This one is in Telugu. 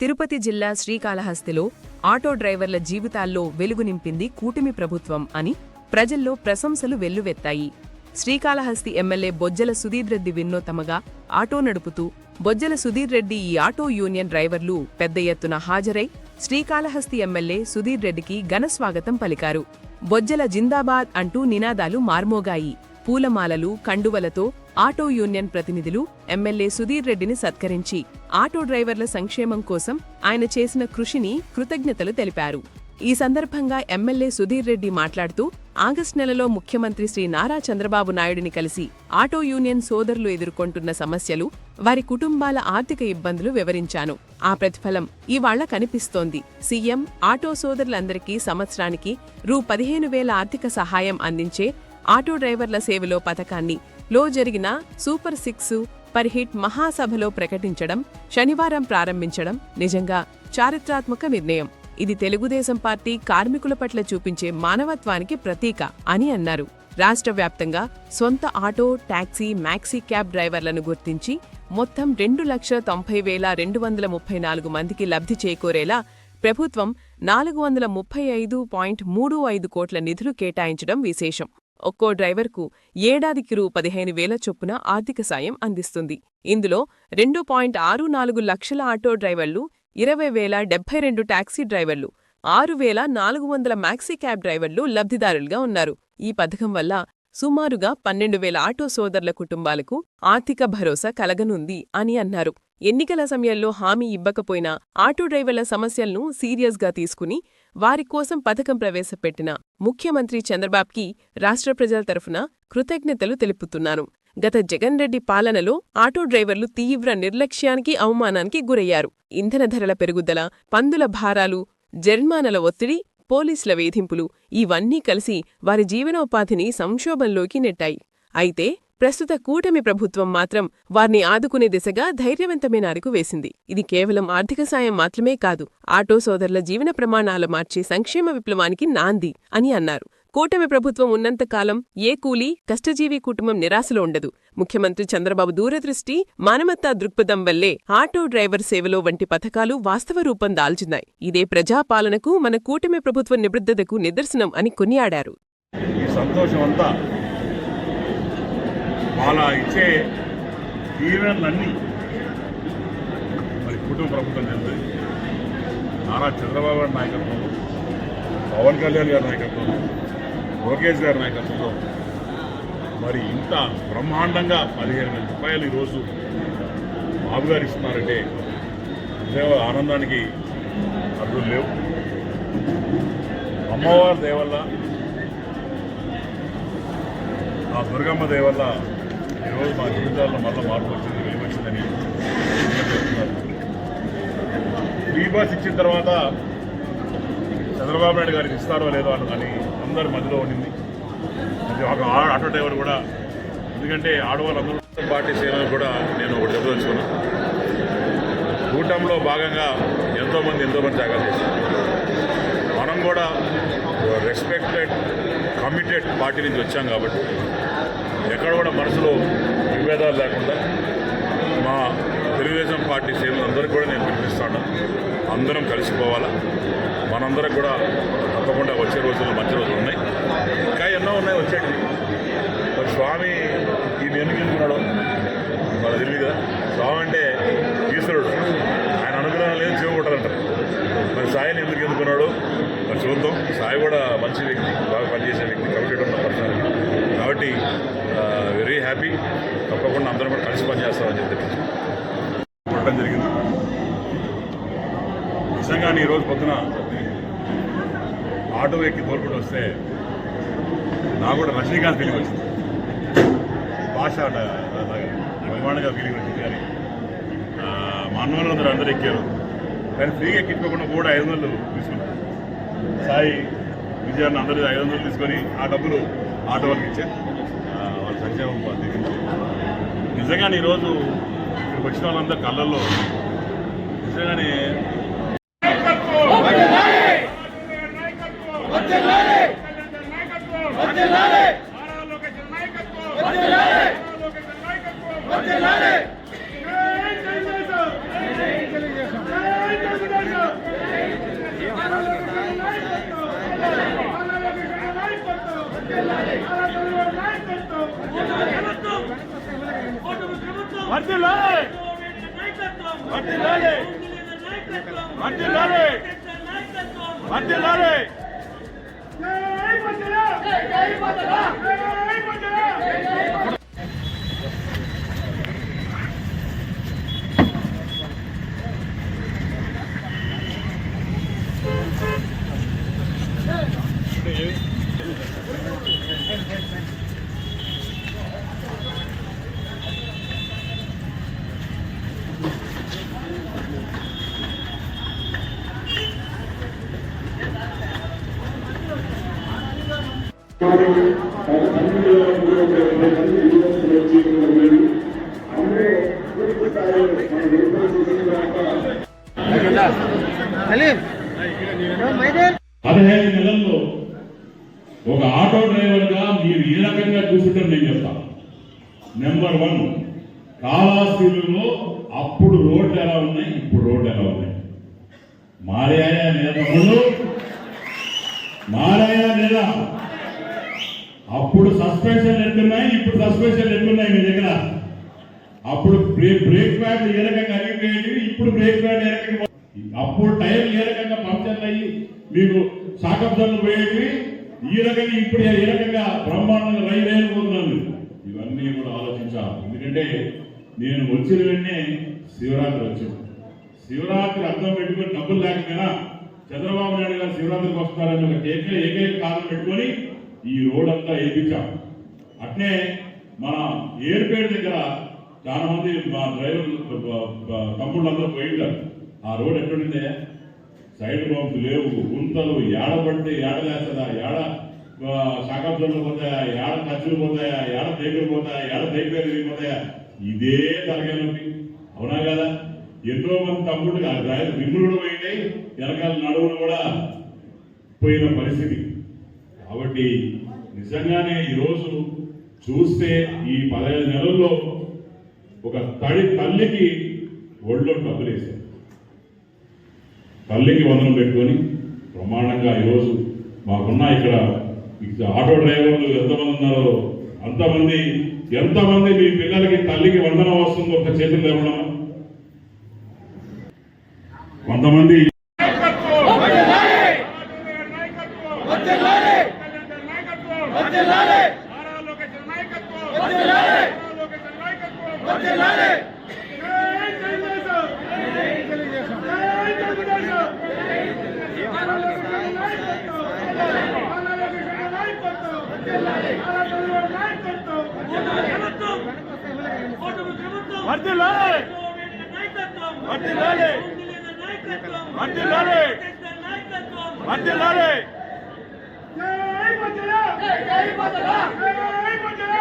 తిరుపతి జిల్లా శ్రీకాళహస్తిలో ఆటో డ్రైవర్ల జీవితాల్లో వెలుగు నింపింది కూటమి ప్రభుత్వం అని ప్రజల్లో ప్రశంసలు వెల్లువెత్తాయి. శ్రీకాళహస్తి ఎమ్మెల్యే బొజ్జల సుధీర్ రెడ్డి విన్నోతమగా ఆటో నడుపుతూ బొజ్జల సుధీర్ రెడ్డి ఈ ఆటో యూనియన్ డ్రైవర్లు పెద్ద ఎత్తున హాజరై శ్రీకాళహస్తి ఎమ్మెల్యే సుధీర్ రెడ్డికి ఘనస్వాగతం పలికారు. బొజ్జల జిందాబాద్ అంటూ నినాదాలు మార్మోగాయి. పూలమాలలు కండువలతో ఆటో యూనియన్ ప్రతినిధులు ఎమ్మెల్యే సుధీర్ రెడ్డిని సత్కరించి ఆటో డ్రైవర్ల సంక్షేమం కోసం ఆయన చేసిన కృషిని కృతజ్ఞతలు తెలిపారు. ఈ సందర్భంగా ఎమ్మెల్యే సుధీర్ రెడ్డి మాట్లాడుతూ ఆగస్టు నెలలో ముఖ్యమంత్రి శ్రీ నారా చంద్రబాబు నాయుడిని కలిసి ఆటో యూనియన్ సోదరులు ఎదుర్కొంటున్న సమస్యలు వారి కుటుంబాల ఆర్థిక ఇబ్బందులు వివరించాను. ఆ ప్రతిఫలం ఇవాళ్ళ కనిపిస్తోంది. సీఎం ఆటో సోదరులందరికీ సంవత్సరానికి రూ పదిహేను వేల ఆర్థిక సహాయం అందించే ఆటో డ్రైవర్ల సేవలో పథకాన్ని లో జరిగిన సూపర్ సిక్స్ పర్హిట్ మహాసభలో ప్రకటించడం శనివారం ప్రారంభించడం నిజంగా చారిత్రాత్మక నిర్ణయం. ఇది తెలుగుదేశం పార్టీ కార్మికుల పట్ల చూపించే మానవత్వానికి ప్రతీక అని అన్నారు. రాష్ట్ర వ్యాప్తంగా సొంత ఆటో టాక్సీ మ్యాక్సీ క్యాబ్ డ్రైవర్లను గుర్తించి మొత్తం రెండు లక్ష తొంభై వేల రెండు వందల ముప్పై నాలుగు మందికి లబ్ధి చేకూరేలా ప్రభుత్వం నాలుగు వందల ముప్పై ఐదు పాయింట్ మూడు ఐదు కోట్ల నిధులు కేటాయించడం విశేషం. ఒక్కో డ్రైవర్కు ఏడాదికి రూ పదిహేను వేల చొప్పున ఆర్థిక సాయం అందిస్తుంది. ఇందులో రెండు పాయింట్ ఆరు నాలుగు లక్షల ఆటో డ్రైవర్లు ఇరవై వేల డెబ్బై రెండు టాక్సీ డ్రైవర్లు ఆరు వేల నాలుగు వందల మ్యాక్సీ క్యాబ్ డ్రైవర్లు లబ్ధిదారులుగా ఉన్నారు. ఈ పథకం వల్ల సుమారుగా పన్నెండు వేల ఆటో సోదరుల కుటుంబాలకు ఆర్థిక భరోసా కలగనుంది అని అన్నారు. ఎన్నికల సమయంలో హామీ ఇవ్వకపోయినా ఆటో డ్రైవర్ల సమస్యలను సీరియస్గా తీసుకుని వారి కోసం పథకం ప్రవేశపెట్టిన ముఖ్యమంత్రి చంద్రబాబుకి రాష్ట్ర ప్రజల తరఫున కృతజ్ఞతలు తెలుపుతున్నాను గత జగన్ రెడ్డి పాలనలో ఆటో డ్రైవర్లు తీవ్ర నిర్లక్ష్యానికి అవమానానికి గురయ్యారు. ఇంధన ధరల పెరుగుదల పందుల భారాలు జర్మానల ఒత్తిడి పోలీసుల వేధింపులు ఇవన్నీ కలిసి వారి జీవనోపాధిని సంక్షోభంలోకి నెట్టాయి. అయితే ప్రస్తుత కూటమి ప్రభుత్వం మాత్రం వారిని ఆదుకునే దిశగా ధైర్యవంతమైన అరుగు వేసింది. ఇది కేవలం ఆర్థిక సాయం మాత్రమే కాదు ఆటో సోదరుల జీవన ప్రమాణాలు మార్చే సంక్షేమ విప్లవానికి నాంది అని అన్నారు. కూటమి ప్రభుత్వం ఉన్నంతకాలం ఏ కూలీ కష్టజీవి కుటుంబం నిరాశలో ఉండదు. ముఖ్యమంత్రి చంద్రబాబు దూరదృష్టి మానవతా దృక్పథం వల్లే ఆటో డ్రైవర్ సేవలో వంటి పథకాలు వాస్తవ రూపం దాల్చున్నాయి. ఇదే ప్రజాపాలనకు మన కూటమి ప్రభుత్వ నిబద్ధతకు నిదర్శనం అని కొనియాడారు. ఈ సంతోషం అంతా వాళ్ళ ఇచ్చే దీవెనలన్నీ మరి కుటుంబ ప్రభుత్వం చెందుతుంది నారా చంద్రబాబు గారి నాయకత్వంలో పవన్ కళ్యాణ్ గారి నాయకత్వంలో లోకేష్ గారి నాయకత్వంలో మరి ఇంత బ్రహ్మాండంగా పదిహేను వేల రూపాయలు ఈరోజు బాబు గారు ఇస్తున్నారంటే దేవ ఆనందానికి అర్థం లేవు. అమ్మవారి దేవల్ల ఆ దుర్గమ్మ దేవల్ల ఈరోజు మా జీవితాల్లో మళ్ళీ మార్పు వచ్చింది వెలుగు వచ్చిందని చెప్తున్నారు ఫ్రీ బస్ ఇచ్చిన తర్వాత చంద్రబాబు నాయుడు గారికి ఇస్తారో లేదో అని అందరి మధ్యలో ఉండింది. అది ఒక ఆటో డ్రైవర్ కూడా ఎందుకంటే ఆడవాళ్ళందరూ పార్టీ సేవలు కూడా నేను ఒకటి చెప్పదలుచుకున్నాను కూటంలో భాగంగా ఎంతోమంది ఎంతోమంది త్యాగాలు చేశారు. మనం కూడా రెస్పెక్టెడ్ కమిటెడ్ పార్టీ నుంచి వచ్చాం కాబట్టి ఎక్కడ కూడా మనసులో విభేదాలు లేకుండా మా తెలుగుదేశం పార్టీ సేవలందరికీ కూడా నేను పిలిపిస్తాను అందరం కలిసిపోవాలా? మనందరం కూడా తప్పకుండా వచ్చే రోజుల్లో మంచి రోజులు ఉన్నాయి. ఇంకా ఎన్నో ఉన్నాయి వచ్చేటి మరి స్వామి ఈయన ఎందుకు ఎందుకున్నాడో మనకు తెలియదు కదా. స్వామి అంటే ఈశ్వరుడు. ఆయన అనుగ్రహం లేదు చెవుకుంటారంటారు మరి సాయిని ఎందుకు ఎందుకున్నాడు మరి చూద్దాం. సాయి కూడా మంచి వ్యక్తి బాగా పనిచేసే వ్యక్తి కమిటెడ్ ఉన్న పర్సన్ కాబట్టి వెరీ హ్యాపీ తప్పకుండా అందరం కూడా కలిసి పనిచేస్తామని చెప్పి చూడటం జరిగింది. నిజంగా ఈ రోజు పొద్దున ఆటో ఎక్కి తోలుకుంటూ వస్తే నాకు కూడా రజనీకాంత్ ఫీలింగ్ వచ్చింది. భాష అభిమానంగా ఫీలింగ్ వచ్చింది కానీ మా అన్నవాళ్ళందరూ అందరూ ఎక్కారు. కానీ ఫ్రీగా ఎక్కించుకోకుండా కూడా ఐదు వందలు తీసుకున్నారు. సాయి విజయాన్ని అందరూ ఐదు వందలు తీసుకొని ఆ డబ్బులు ఆటో వాళ్ళకి ఇచ్చారు. వాళ్ళ సంక్షేమం నిజంగా ఈరోజు వచ్చిన వాళ్ళందరూ కళ్ళల్లో వర్ధిల్లాలి వర్ధిల్లాలి వర్ధిల్లాలి వర్ధిల్లాలి పదిహేను నెలల్లో ఒక ఆటో డ్రైవర్గా మీరు ఏ రకంగా చూసుంటారు నేను చెప్తాను నెంబర్ వన్ కాళాస్తిలో అప్పుడు రోడ్లు ఎలా ఉన్నాయి ఇప్పుడు రోడ్లు ఎలా ఉన్నాయి? మారాయా నేతములు మారాయా లేదా అప్పుడు సస్పెన్షన్ ఎట్లున్నాయి ఇప్పుడు సస్పెన్షన్ ఎట్లున్నాయి మీ దగ్గర? అప్పుడు బ్రేక్ బ్రేక్ ప్యాడ్లు ఏ రకంగా అరిగిపోయేవి ఇప్పుడు బ్రేక్ ప్యాడ్ ఏ రకంగా అప్పుడు టైర్లు ఏ రకంగా పంక్చర్లు అయ్యి మీకు శాకబ్దాలు పోయేవి ఈ రకంగా ఇప్పుడు ఏ రకంగా బ్రహ్మాండంగా రైలు ఉన్నాను ఇవన్నీ కూడా ఆలోచించాలి. ఎందుకంటే నేను వచ్చిన వెంటనే శివరాత్రి వచ్చాను శివరాత్రి అర్థం పెట్టుకొని డబ్బులు లేకపోయినా చంద్రబాబు నాయుడు గారు శివరాత్రికి వస్తారని ఒక ఏకైక కారణం పెట్టుకొని ఈ రోడ్ అంతా వేయించాం అట్నే మన ఏర్పేట దగ్గర చాలా మంది మా డ్రైవర్లు తమ్ముళ్ళందరూ పోయింటారు. ఆ రోడ్ ఎక్కడుందే? సైడ్ బంప్స్ లేవు. గుంతలు ఏడబడితే ఏడలేస్తుందా ఏడ శాకాబ్దంలో పోతాయా ఏడ ఖర్చులు పోతాయా? ఏడ దగ్గర పోతాయా? ఏడ దగ్గర పోతాయా? ఇదే తరగతి అవునా కదా? ఎంతో మంది తమ్ముడు ఆ డ్రైవర్ రిమ్ములు కూడా పోయినాయి వెనకాల నడువులు కూడా పోయిన పరిస్థితి. కాబట్టి నిజంగానే ఈరోజు చూస్తే ఈ పదహైదు నెలల్లో ఒక తడి తల్లికి ఒళ్ళో డబ్బులు వేశారు. తల్లికి వందనం పెట్టుకొని ప్రమాణంగా ఈరోజు మాకున్న ఇక్కడ ఆటో డ్రైవర్లు ఎంతమంది ఉన్నారో అంతమంది ఎంతమంది మీ పిల్లలకి తల్లికి వందనం వస్తుందో ఒక చేతులు లేవడం కొంతమంది వర్దిల్లాలి! వర్దిల్లాలి వర్దిల్లాలి వర్దిల్లాలి జై భద్రా జై భద్రా జై భద్రా